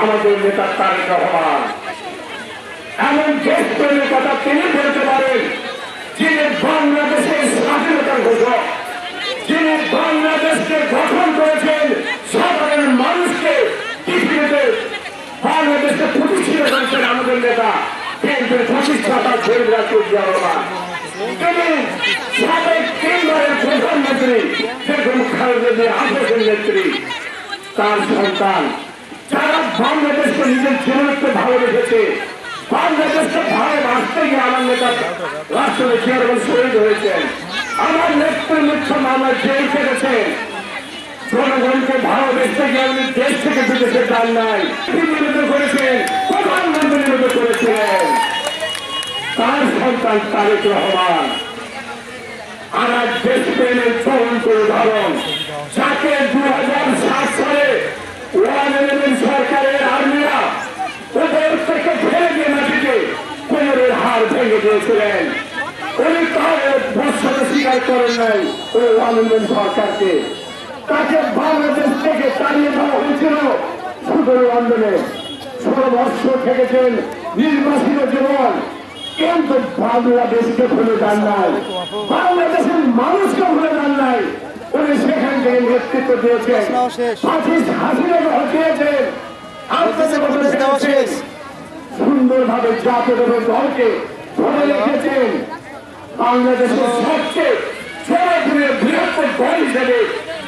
আমাদের নেতা তারেক রহমান। এমন দেশ প্রেমের কথা তিনি বলতে পারেন, যিনি বাংলাদেশের স্বাধীনতার ঘোষক, যিনি বাংলাদেশকে গঠন করেছেন সাধারণ মানুষকে পৃথিবীতে, বাংলাদেশকে প্রতিষ্ঠিত করেছেন আমাদের নেতা কেন্দ্রের প্রতিষ্ঠাতা শহীদ রাষ্ট্র জিয়া রহমান। তিনি সাবেক কেন্দ্রের প্রধানমন্ত্রী, বেগম খালেদা জিয়া নেত্রী। তার সন্তান যারা বাংলাদেশকে নিজের জীবনকে ভালোবেসেছে বাংলাদেশকে ভালোবাসতে গিয়ে আমার নেতা রাষ্ট্রপতি চেয়ারম্যান শহীদ হয়েছেন। আমার নেত্রী মুখ্য মামলা জেল কেটেছেন জনগণকে ভালোবেসতে গিয়ে উনি দেশ থেকে বিদেশে যান নাই নির্মিত করেছেন, প্রধানমন্ত্রী নির্মিত করেছিলেন তার সন্তান তারেক রহমান। আর এক দেশপ্রেমের চূড়ান্ত উদাহরণ দিয়েছিলেন। উনি তার বর্ষাতে স্বীকার করেন নাই ওই ওয়ান সরকারকে। তাকে বাংলাদেশ থেকে তাড়িয়ে দেওয়া হয়েছিল সুদূর ষোলো বৎসর থেকেছেন নির্বাসিত জীবন। কিন্তু বাংলাদেশকে ভুলে যান নাই। বাংলাদেশের মানুষকে ভুলে যান নাই। উনি সেখান থেকে নেতৃত্ব দিয়েছেন। হাসিনাকে হটিয়েছেন। সুন্দরভাবে জাতীয় দলকে ধরে রেখেছেন। বাংলাদেশের সবচেয়ে জনপ্রিয় বৃহত্তর দল হিসেবে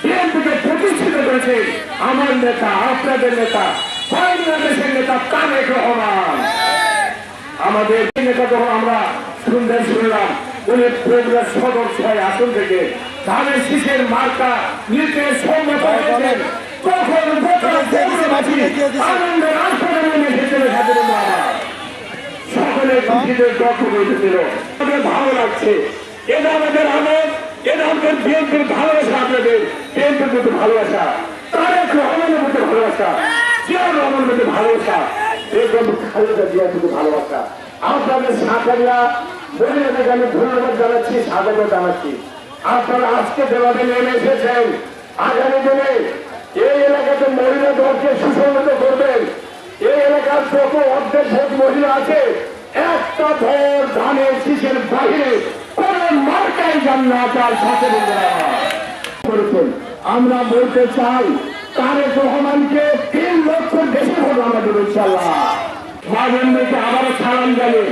বিএনপিকে প্রতিষ্ঠিত করেছেন আমার নেতা আপনাদের নেতা বাংলাদেশের নেতা তারেক রহমান। আমাদের নেতা যখন আমরা শুনতে শুনলাম উনি বগুড়া সদর ছয় আসন থেকে ধানের শীষের মার্কা নিতে সম্মত হয়েছেন। তখন আনন্দের আসনে নেমে এসেছিল সাধারণ আমার খুশিদের দক্ষ হয়েছিল আমাদের ভালো লাগছে। এটা আমাদের আনন্দ এটা আমাদের বিএনপির ভালোবাসা আপনাদের, বিএনপির প্রতি ভালোবাসা, তারেক রহমানের প্রতি ভালোবাসা রহমানের প্রতি ভালোবাসা বেগম খালেদা জিয়ার প্রতি ভালোবাসা। আপনাদের আমি ধন্যবাদ জানাচ্ছি, স্বাগত জানাচ্ছি। আপনারা আজকে দেওয়াতে নেমে এসেছেন। আগামী দিনে এই এলাকাতে মহিলা দলকে সুসংগত করবেন। এই এলাকার যত অর্ধেক ভোট মহিলা আছে একটা ভোট ধানের শীষের বাহিরে কোন মার্কাই যান না তার সাথে করেছেন। আমরা বলতে চাই, তারেক রহমানকে তিন লক্ষ বেশি ভোট আমরা দেবো ইনশাল্লাহ আবারও সালাম জানি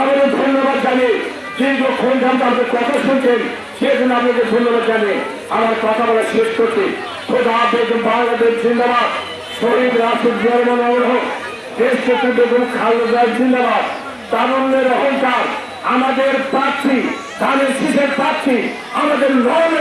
আবারও ধন্যবাদ জানি দীর্ঘক্ষণ ধরে আমাদের কথা শুনছেন সেজন্য আপনাকে ধন্যবাদ জানি আমার কথা বলা শেষ করছি। খোদা বেগম বাংলাদেশ জিন্দাবাদ। শহীদ জিয়ারমান হোক দেশ বেগম খালেদা জিন্দাবাদ। তারুণ্যের অহংকার আমাদের প্রার্থী ধানের শীতের প্রার্থী আমাদের নয়